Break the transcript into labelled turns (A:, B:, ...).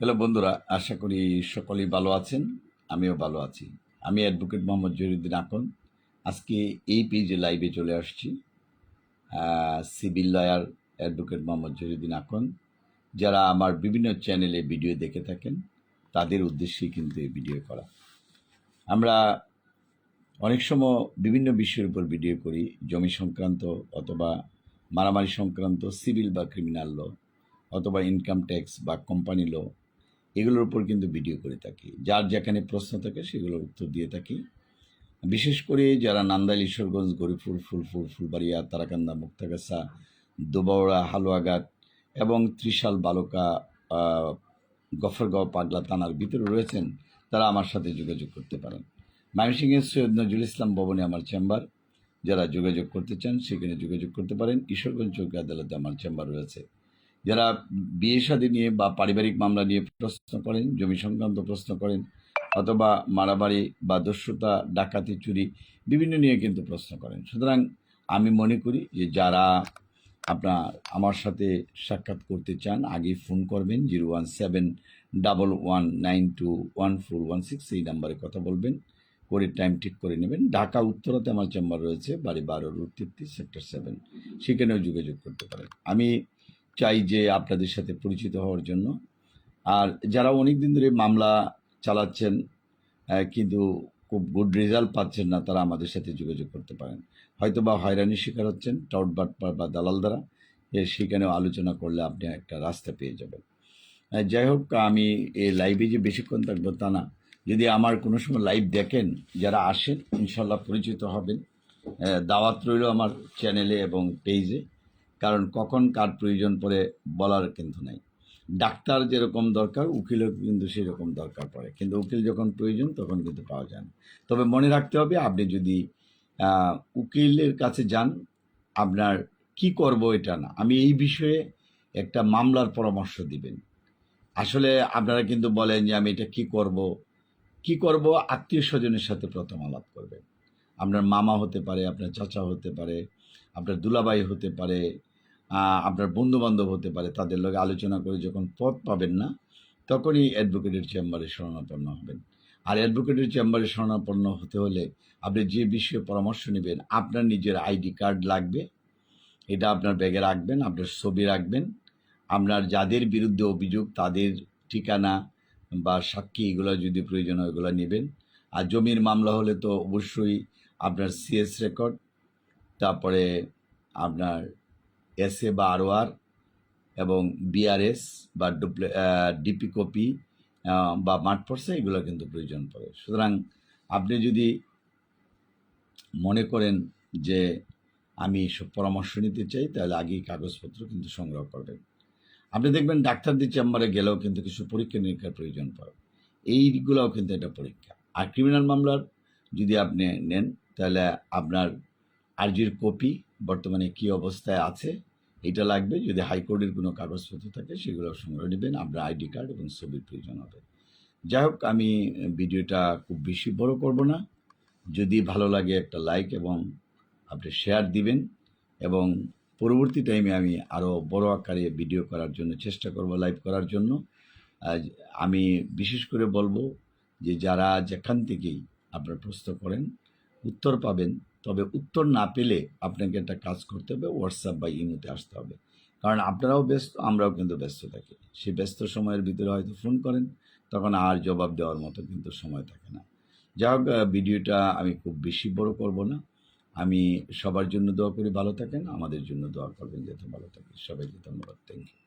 A: Hello বন্ধুরা, আশা করি সকলেই ভালো আছেন, আমিও ভালো আছি। আমি অ্যাডভোকেট মোহাম্মদ জহিরুদ্দিন আকন। আজকে এই পেজে লাইভে চলে আসছি। Civil lawyer advocate Mohammad Jahiruddin Akon. যারা আমার বিভিন্ন চ্যানেলে ভিডিও দেখে থাকেন, তাদের উদ্দেশ্যেই কিন্তু এই ভিডিও করা। আমরা অনেক সময় বিভিন্ন বিষয়ের উপর ভিডিও করি, জমি সংক্রান্ত অথবা মারামারি সংক্রান্ত সিভিল বা ক্রিমিনাল ল অথবা ইনকাম ট্যাক্স বা কোম্পানি ল এগুলোর উপর কিন্তু ভিডিও করে থাকি। যার যেখানে প্রশ্ন থাকে সেগুলোর উত্তর দিয়ে থাকি। বিশেষ করে যারা নান্দাইল, ঈশ্বরগঞ্জ গরিফুল ফুলফুল ফুলবাড়িয়া, তারাকান্দা, মুক্তাগাছা দোবাওড়া হালুয়াঘাট এবং ত্রিশাল বালুকা গফরগাঁও, পাগলা থানার ভিতরে রয়েছেন, তারা আমার সাথে যোগাযোগ করতে পারেন। ময়মনসিংহের সৈয়দ নজরুল ইসলাম ভবনে আমার চেম্বার। যারা যোগাযোগ করতে চান, সেখানে যোগাযোগ করতে পারেন। ঈশ্বরগঞ্জ চৌকি আদালতে আমার চেম্বার রয়েছে। যারা বিয়ে শাদী নিয়ে বা পারিবারিক মামলা নিয়ে প্রশ্ন করেন, জমি সংক্রান্ত প্রশ্ন করেন, অথবা মারামারি বা দস্যুতা, ডাকাতি, চুরি বিভিন্ন নিয়ে কিন্তু প্রশ্ন করেন। সুতরাং আমি মনে করি যে যারা আপনার আমার সাথে সাক্ষাৎ করতে চান আগে ফোন করবেন, zero one seven double one nine two one four one six এই নাম্বারে কথা বলবেন, করে টাইম ঠিক করে নেবেন। ঢাকা উত্তরাতে আমার চেম্বার রয়েছে, বাড়ি বারো রুট তেত্রিশ, সেক্টর সেভেন সেখানেও যোগাযোগ করতে পারেন। আমি চাই যে আপনাদের সাথে পরিচিত হওয়ার জন্য। আর যারা অনেক দিন ধরে মামলা চালাচ্ছেন কিন্তু খুব গুড রেজাল্ট পাচ্ছেন না, তারা আমাদের সাথে যোগাযোগ করতে পারেন। হয়তো বা হয়রানির শিকার হচ্ছেন টাউট বাটপার বা দালাল দ্বারা। সেখানেও আলোচনা করলে আপনি একটা রাস্তা পেয়ে যাবেন। যাই হোক, আমি এই লাইভে যে বেশিক্ষণ থাকব তা না। যদি আমার কোনো সময় লাইভ দেখেন, যারা আসেন ইনশাল্লাহ পরিচিত হবেন। দাওয়াত রইল আমার চ্যানেলে এবং পেজে কারণ কখন কার প্রয়োজন পড়ে বলার কিন্তু নাই। ডাক্তার যেরকম দরকার, উকিলও কিন্তু সেরকম দরকার পড়ে। কিন্তু উকিল যখন প্রয়োজন, তখন কিন্তু পাওয়া যায় না। তবে মনে রাখতে হবে, আপনি যদি উকিলের কাছে যান, আপনার কি করব এটা না। আমি এই বিষয়ে একটা মামলার পরামর্শ দিবেন। আসলে আপনারা কিন্তু বলেন যে আমি এটা কি করব? কি করব? আত্মীয় স্বজনের সাথে প্রথম আলাপ করবেন। আপনার মামা হতে পারে, আপনার চাচা হতে পারে, আপনার দুলাবাই হতে পারে আপনার বন্ধু বান্ধব হতে পারে, তাদের লগে আলোচনা করে যখন পথ পাবেন না, তখনই অ্যাডভোকেটের চেম্বারে শরণাপন্ন হবেন। আর অ্যাডভোকেটের চেম্বারে শরণাপন্ন হতে হলে আপনি যে বিষয়ে পরামর্শ নেবেন, আপনার নিজের আইডি কার্ড লাগবে, এটা আপনার ব্যাগে রাখবেন, আপনার ছবি রাখবেন, আপনার যাদের বিরুদ্ধে অভিযোগ, তাদের ঠিকানা বা সাক্ষী এগুলো যদি প্রয়োজন হয়, এগুলো নেবেন। আর জমির মামলা হলে তো অবশ্যই আপনার সিএস রেকর্ড তারপরে আপনার এসএ বা আরওআর এবং বিআরএস বা ডুপ্লে ডিপি কপি বা মাঠ এগুলো কিন্তু প্রয়োজন পড়ে। সুতরাং আপনি যদি মনে করেন যে আমি সব পরামর্শ নিতে চাই, তাহলে আগেই কাগজপত্র কিন্তু সংগ্রহ করবেন। আপনি দেখবেন ডাক্তারদের চেম্বারে গেলেও কিন্তু কিছু পরীক্ষা নিরীক্ষার প্রয়োজন পড়ে। এইগুলোও কিন্তু একটা পরীক্ষা। আর ক্রিমিনাল মামলার যদি আপনি নেন তাহলে আপনার আর্জির কপি বর্তমানে কি অবস্থায় আছে, এটা লাগবে। যদি হাইকোর্টের কোনো কাগজপত্র থাকে, সেগুলো সংগ্রহ নেবেন, আপনার আইডি কার্ড এবং ছবির প্রয়োজন হবে। যাই হোক, আমি ভিডিওটা খুব বেশি বড় করব না। যদি ভালো লাগে একটা লাইক এবং আপনি শেয়ার দিবেন এবং পরবর্তী টাইমে আমি আরও বড় আকারে ভিডিও করার জন্য চেষ্টা করব লাইভ করার জন্য। আমি বিশেষ করে বলব যে যারা যেখান থেকেই আপনার প্রশ্ন করেন উত্তর পাবেন। তবে উত্তর না পেলে আপনাকে একটা কাজ করতে হবে হোয়াটসঅ্যাপ বা ইমোতে আসতে হবে। কারণ আপনারাও ব্যস্ত, আমরাও কিন্তু ব্যস্ত থাকি। সেই ব্যস্ত সময়ের ভিতরে হয়তো ফোন করেন, তখন আর জবাব দেওয়ার মতো কিন্তু সময় থাকে না। যাই হোক ভিডিওটা আমি খুব বেশি বড় করব না। আমি সবার জন্য দোয়া করি ভালো থাকেন, আমাদের জন্য দোয়া করবেন যাতে ভালো থাকে। সবাইকে ধন্যবাদ। Thank you